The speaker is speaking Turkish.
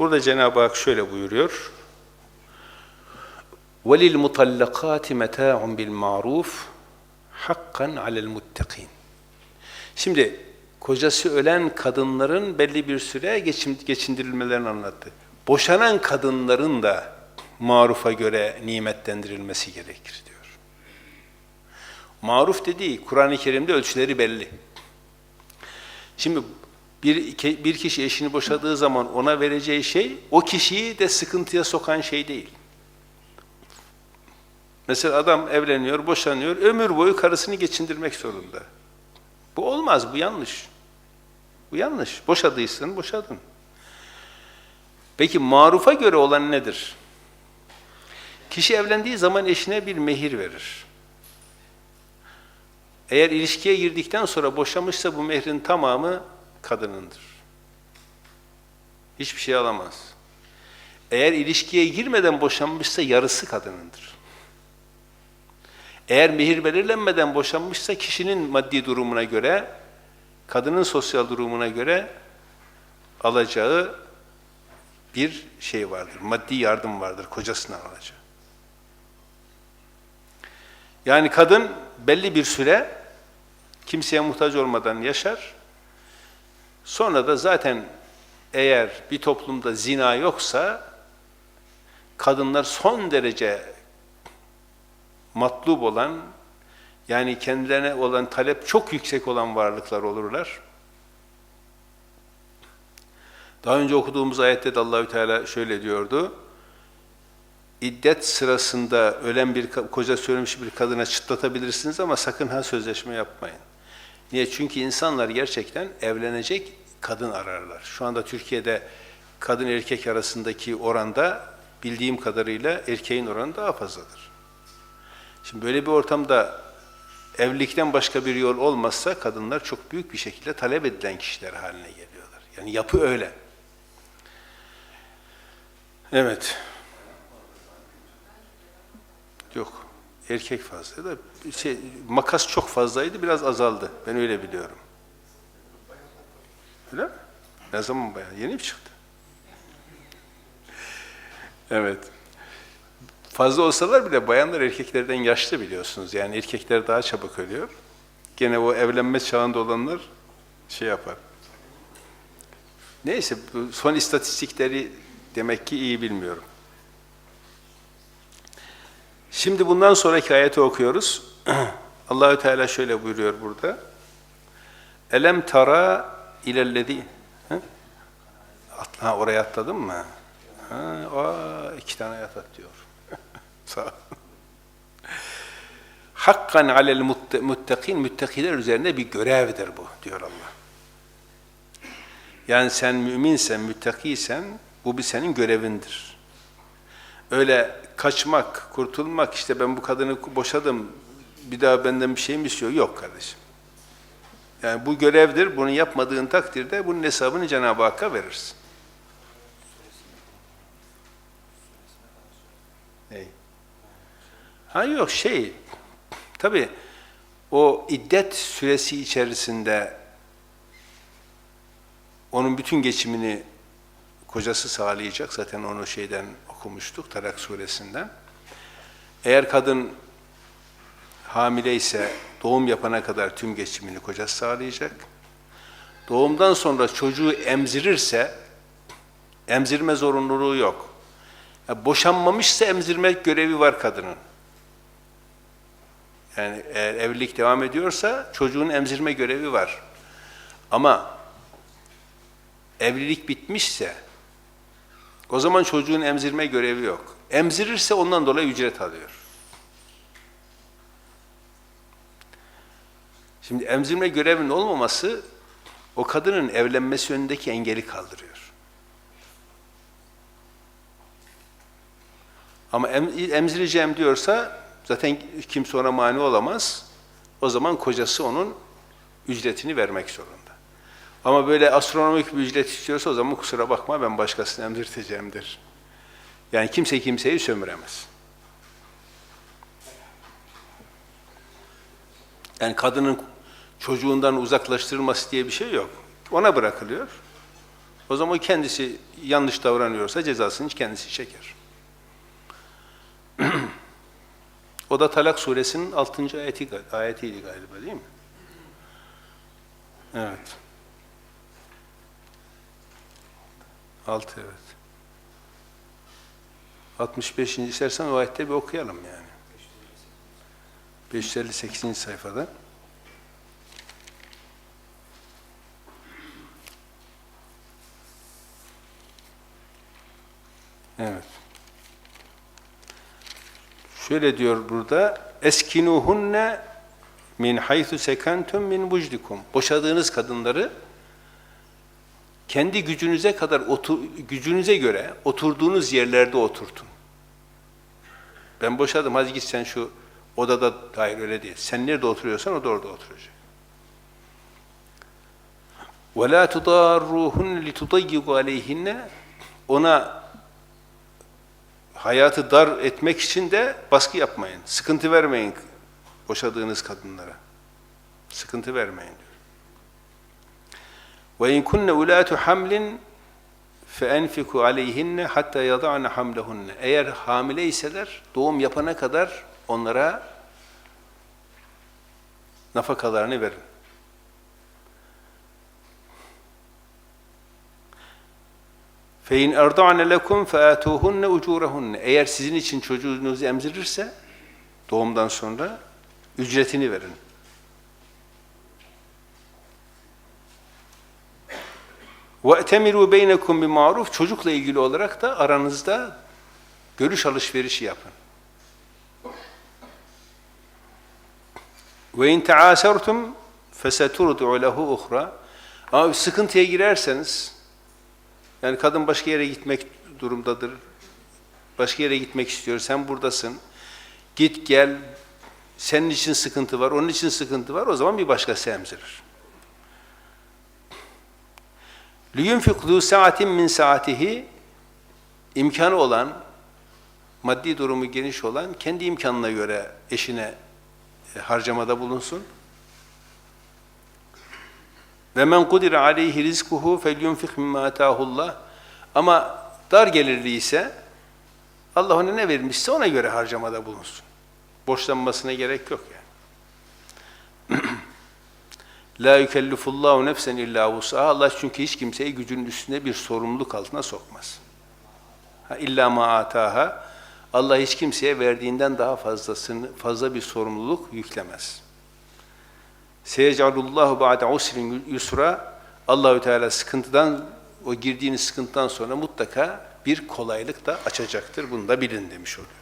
Burada Cenab-ı Hak şöyle buyuruyor. Velil mutallakati meta'un bil ma'ruf hakkan alel muttakin. Şimdi kocası ölen kadınların belli bir süre geçindirilmelerini anlattı. Boşanan kadınların da marufa göre nimetlendirilmesi gerekir diyor. Maruf dediği Kur'an-ı Kerim'de ölçüleri belli. Şimdi bir, bir kişi eşini boşadığı zaman ona vereceği şey o kişiyi de sıkıntıya sokan şey değil. Mesela adam evleniyor, boşanıyor, ömür boyu karısını geçindirmek zorunda. Bu olmaz, bu yanlış. Bu yanlış. Boşadıysan boşadın. Peki marufa göre olan nedir? Kişi evlendiği zaman eşine bir mehir verir. Eğer ilişkiye girdikten sonra boşamışsa bu mehrin tamamı kadınındır. Hiçbir şey alamaz. Eğer ilişkiye girmeden boşanmışsa yarısı kadınındır. Eğer mehir belirlenmeden boşanmışsa kişinin maddi durumuna göre, kadının sosyal durumuna göre alacağı bir şey vardır. Maddi yardım vardır kocasından alacağı. Yani kadın belli bir süre kimseye muhtaç olmadan yaşar. Sonra da zaten eğer bir toplumda zina yoksa kadınlar son derece matlub olan yani kendilerine olan talep çok yüksek olan varlıklar olurlar. Daha önce okuduğumuz ayette de Allahü Teala şöyle diyordu. İddet sırasında ölen bir koca söylemiş bir kadına çıtlatabilirsiniz ama sakın ha sözleşme yapmayın. Niye? Çünkü insanlar gerçekten evlenecek kadın ararlar. Şu anda Türkiye'de kadın erkek arasındaki oranda bildiğim kadarıyla erkeğin oranı daha fazladır. Şimdi böyle bir ortamda evlilikten başka bir yol olmazsa kadınlar çok büyük bir şekilde talep edilen kişiler haline geliyorlar. Yani yapı öyle. Evet. Yok. Erkek fazla da şey, makas çok fazlaydı biraz azaldı. Ben öyle biliyorum. Öyle? Ne zaman bayan? Yeni mi çıktı? Evet. Fazla olsalar bile bayanlar erkeklerden yaşlı biliyorsunuz. Yani erkekler daha çabuk ölüyor. Gene o evlenme çağında olanlar şey yapar. Neyse son istatistikleri demek ki iyi bilmiyorum. Şimdi bundan sonraki ayeti okuyoruz. Allahü Teala şöyle buyuruyor burada. Elem tara ilellezi Ha oraya atladın mı? Ha, aa, iki tane ayet diyor. Sağ ol. Hakkan alel muttakin, müttakiler üzerinde bir görevdir bu, diyor Allah. Yani sen müminsen, müttakiysen, bu bir senin görevindir. Öyle kaçmak, kurtulmak, işte ben bu kadını boşadım, bir daha benden bir şey mi istiyor? Yok kardeşim. Yani bu görevdir, bunu yapmadığın takdirde bunun hesabını Cenab-ı Hakk'a verirsin. Ney? Ha yok şey, tabi o iddet süresi içerisinde onun bütün geçimini kocası sağlayacak. Zaten onu şeyden okumuştuk, Tarak suresinden. Eğer kadın hamile ise doğum yapana kadar tüm geçimini kocası sağlayacak. Doğumdan sonra çocuğu emzirirse emzirme zorunluluğu yok. Yani boşanmamışsa emzirme görevi var kadının. Yani eğer evlilik devam ediyorsa çocuğun emzirme görevi var. Ama evlilik bitmişse o zaman çocuğun emzirme görevi yok. Emzirirse ondan dolayı ücret alıyor. Şimdi emzirme görevinin olmaması o kadının evlenmesi önündeki engeli kaldırıyor. Ama em, emzireceğim diyorsa zaten kimse ona mani olamaz. O zaman kocası onun ücretini vermek zorunda. Ama böyle astronomik bir ücret istiyorsa o zaman kusura bakma ben başkasını emzirteceğimdir. Yani kimse kimseyi sömüremez. Yani kadının çocuğundan uzaklaştırılması diye bir şey yok. Ona bırakılıyor. O zaman kendisi yanlış davranıyorsa cezasını kendisi çeker. o da Talak suresinin 6. ayeti, ayetiydi galiba değil mi? Evet. 6 evet. 65. istersen o ayette bir okuyalım yani. 558. sayfada. Evet. Şöyle diyor burada eskinuhunne min haythu sekentum min bucdikum. Boşadığınız kadınları kendi gücünüze kadar otur, gücünüze göre oturduğunuz yerlerde oturtun. Ben boşadım hadi git sen şu odada hayır öyle değil. Sen nerede oturuyorsan o da orada oturacak. وَلَا تُضَارُّهُنَّ لِتُضَيِّقُ عَلَيْهِنَّ Ona hayatı dar etmek için de baskı yapmayın. Sıkıntı vermeyin boşadığınız kadınlara. Sıkıntı vermeyin diyor. وَاِنْ كُنَّ اُولَاتُ حَمْلٍ فَاَنْفِكُوا عَلَيْهِنَّ حَتَّى يَضَعْنَ حَمْلَهُنَّ Eğer hamile iseler doğum yapana kadar onlara nafakalarını verin. فَاِنْ اَرْضَعْنَ لَكُمْ فَاَتُوهُنَّ اُجُورَهُنَّ Eğer sizin için çocuğunuzu emzirirse doğumdan sonra ücretini verin. وَاَتَمِرُوا بَيْنَكُمْ بِمَعْرُوفٍ Çocukla ilgili olarak da aranızda görüş alışverişi yapın. وَاِنْ تَعَاسَرْتُمْ فَسَتُرْدُعُ لَهُ اُخْرَى Ama bir sıkıntıya girerseniz, yani kadın başka yere gitmek durumdadır, başka yere gitmek istiyor, sen buradasın, git gel, senin için sıkıntı var, onun için sıkıntı var, o zaman bir başkası emzirir. لِيُنْفِقْ ذُو سَاعَةٍ مِنْ سَاعَتِهِ imkanı olan, maddi durumu geniş olan, kendi imkanına göre eşine e, harcamada bulunsun. Ve men kudire aleyhi rizkuhu felyunfik mimma atahullah. Ama dar gelirli ise Allah ona ne vermişse ona göre harcamada bulunsun. Borçlanmasına gerek yok yani. La yükellifullahu nefsen illa vus'aha. Allah çünkü hiç kimseyi gücünün üstünde bir sorumluluk altına sokmaz. Ha, illa ma ataha. Allah hiç kimseye verdiğinden daha fazlasını fazla bir sorumluluk yüklemez. Seyecalullahu ba'de usrin yusra. Allahü Teala sıkıntıdan o girdiğiniz sıkıntıdan sonra mutlaka bir kolaylık da açacaktır. Bunu da bilin demiş oluyor.